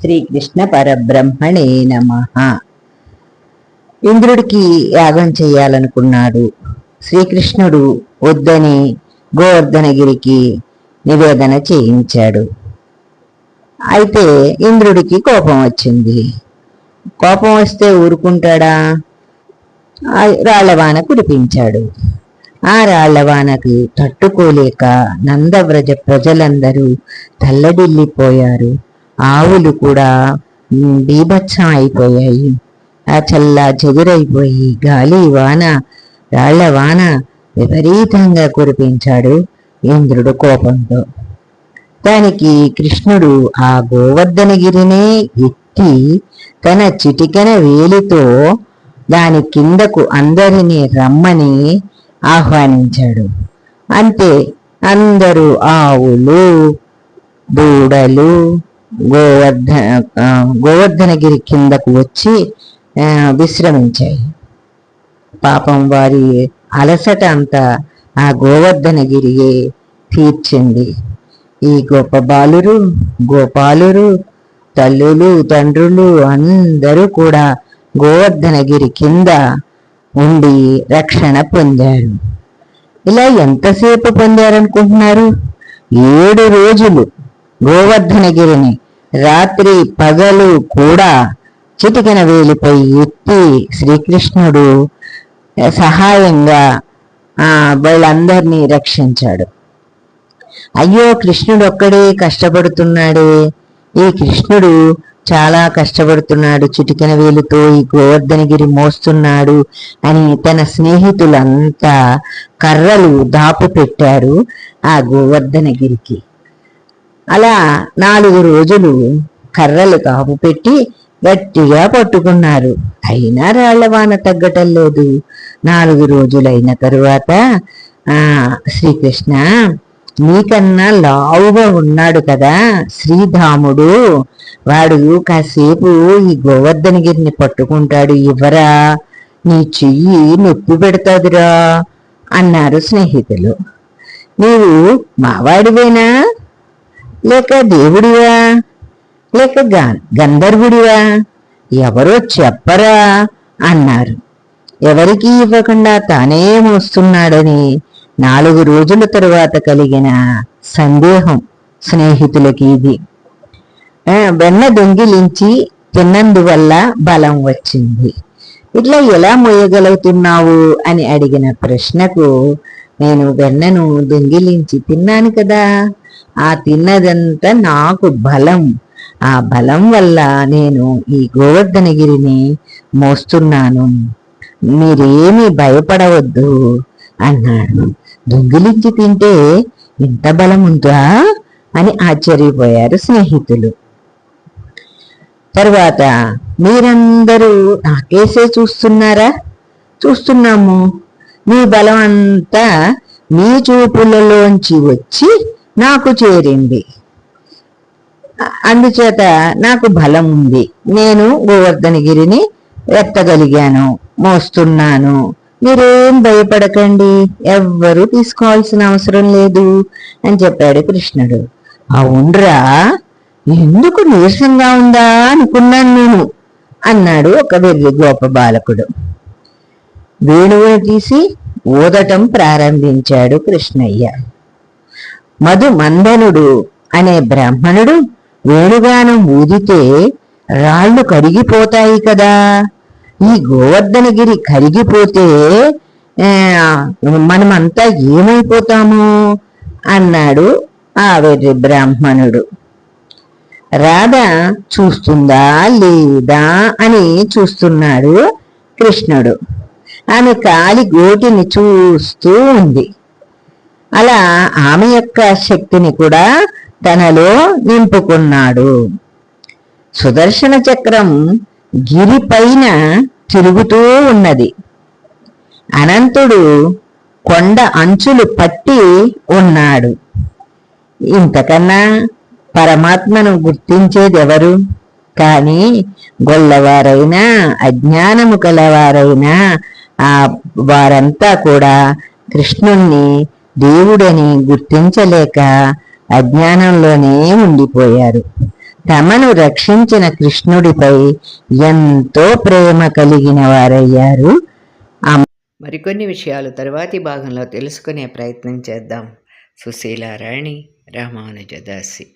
శ్రీకృష్ణ పరబ్రహ్మణే నమ. ఇంద్రుడికి యాగం చేయాలనుకున్నాడు. శ్రీకృష్ణుడు వద్దని గోవర్ధనగిరికి నివేదన చేయించాడు. అయితే ఇంద్రుడికి కోపం వచ్చింది. కోపం వస్తే ఊరుకుంటాడా? ఆ రాళ్ళవాన కురిపించాడు. ఆ రాళ్ళవానకు తట్టుకోలేక నందవ్రజ ప్రజలందరూ తల్లడిల్లిపోయారు. ఆవులు కూడా బీభత్సం అయిపోయాయి. ఆ చల్ల చెదురైపోయి గాలి వాన రాళ్ళ వాన విపరీతంగా కురిపించాడు ఇంద్రుడు కోపంతో. దానికి కృష్ణుడు ఆ గోవర్ధనగిరినే ఎత్తి తన చిటికెన వేలితో దాని కిందకు అందరినీ రమ్మని ఆహ్వానించాడు. అంతే అందరూ ఆవులు దూడలు గోవర్ధ గోవర్ధనగిరి కిందకు వచ్చి విశ్రమించాయి. పాపం వారి అలసట అంతా ఆ గోవర్ధనగిరియే తీర్చింది. ఈ గొప్ప బాలురు గోపాలురు తల్లులు తండ్రులు అందరూ కూడా గోవర్ధనగిరి కింద ఉండి రక్షణ పొందారు. ఇలా ఎంతసేపు పొందారనుకుంటున్నారు? ఏడు రోజులు గోవర్ధనగిరిని రాత్రి పగలు కూడా చిటికెన వేలిపై ఎత్తి శ్రీకృష్ణుడు సహాయంగా ఆ వీళ్ళందరినీ రక్షించాడు. అయ్యో కృష్ణుడు ఒక్కడే కష్టపడుతున్నాడే. ఈ కృష్ణుడు చాలా కష్టపడుతున్నాడు. చిటికెన వేలుతో ఈ గోవర్ధనగిరి మోస్తున్నాడు అని తన స్నేహితులంతా కర్రలు దాపు పెట్టారు ఆ గోవర్ధనగిరికి. అలా నాలుగు రోజులు కర్రలు కాపు పెట్టి గట్టిగా పట్టుకున్నారు. అయినా రాళ్ళవాన తగ్గటం లేదు నాలుగు రోజులైన తరువాత ఆ శ్రీకృష్ణ నీకన్నా లావుగా ఉన్నాడు కదా శ్రీధాముడు. వాడు కాసేపు ఈ గోవర్ధనగిరిని పట్టుకుంటాడు. ఇవ్వరా నీ చెయ్యి నొప్పి పెడతాదిరా అన్నారు స్నేహితులు. నీవు మావాడివేనా? లేక దేవుడివా? లేక గంధర్వుడివా? ఎవరో చెప్పరా? అన్నారు. ఎవరికీ ఇవ్వకుండా తానే మోస్తున్నాడని నాలుగు రోజుల తరువాత కలిగిన సందేహం స్నేహితులకి ఇది. వెన్న దొంగిలించి తిన్నందువల్ల బలం వచ్చింది. ఇట్లా ఎలా మోయగలుగుతున్నావు అని అడిగిన ప్రశ్నకు నేను వెన్నను దొంగిలించి తిన్నాను కదా? ఆ తిన్నదంతా నాకు బలం. ఆ బలం వల్ల నేను ఈ గోవర్ధనగిరిని మోస్తున్నాను. మీరేమీ భయపడవద్దు అన్నాడు. దొంగిలించి తింటే ఇంత బలం ఉందా అని ఆశ్చర్యపోయారు స్నేహితులు. తర్వాత మీరందరూ నాకేసే చూస్తున్నారా? చూస్తున్నాము. మీ బలం అంతా మీ చూపులలోంచి వచ్చి నాకు చేరింది. అందుచేత నాకు బలం ఉంది. నేను గోవర్ధనగిరిని ఎత్తగలిగాను. మోస్తున్నాను. మీరేం భయపడకండి. ఎవ్వరూ తీసుకోవాల్సిన అవసరం లేదు అని చెప్పాడు కృష్ణుడు. అవునరా? ఎందుకు నీరసంగా ఉందా అనుకున్నాను నేను అన్నాడు ఒక వెర్రి గోప బాలకుడు. వేణువును తీసి ఊదటం ప్రారంభించాడు కృష్ణయ్య. మధు మందనుడు అనే బ్రాహ్మణుడు వేణుగానం ఊదితే రాళ్ళు కరిగిపోతాయి కదా. ఈ గోవర్ధనగిరి కరిగిపోతే మనమంతా ఏమైపోతాము? అన్నాడు ఆ వెర్రి బ్రాహ్మణుడు. రాధ చూస్తుందా లేదా అని చూస్తున్నాడు కృష్ణుడు. ఆమె కాలి గోటిని చూస్తూ ఉంది. అలా ఆమె యొక్క శక్తిని కూడా తనలో నింపుకున్నాడు. సుదర్శన చక్రం గిరి పైన తిరుగుతూ ఉన్నది. అనంతుడు కొండ అంచులు పట్టి ఉన్నాడు. ఇంతకన్నా పరమాత్మను గుర్తించేదెవరు? కానీ గొల్లవారైనా అజ్ఞానము కలవారైనా ఆ వారంతా కూడా కృష్ణుణ్ణి దేవుడని గుర్తించలేక అజ్ఞానంలోనే ఉండిపోయారు. తమను రక్షించిన కృష్ణుడిపై ఎంతో ప్రేమ కలిగిన వారయ్యారు. మరికొన్ని విషయాలు తరువాతి భాగంలో తెలుసుకునే ప్రయత్నం చేద్దాం. సుశీలారాణి రామానుజదాసి.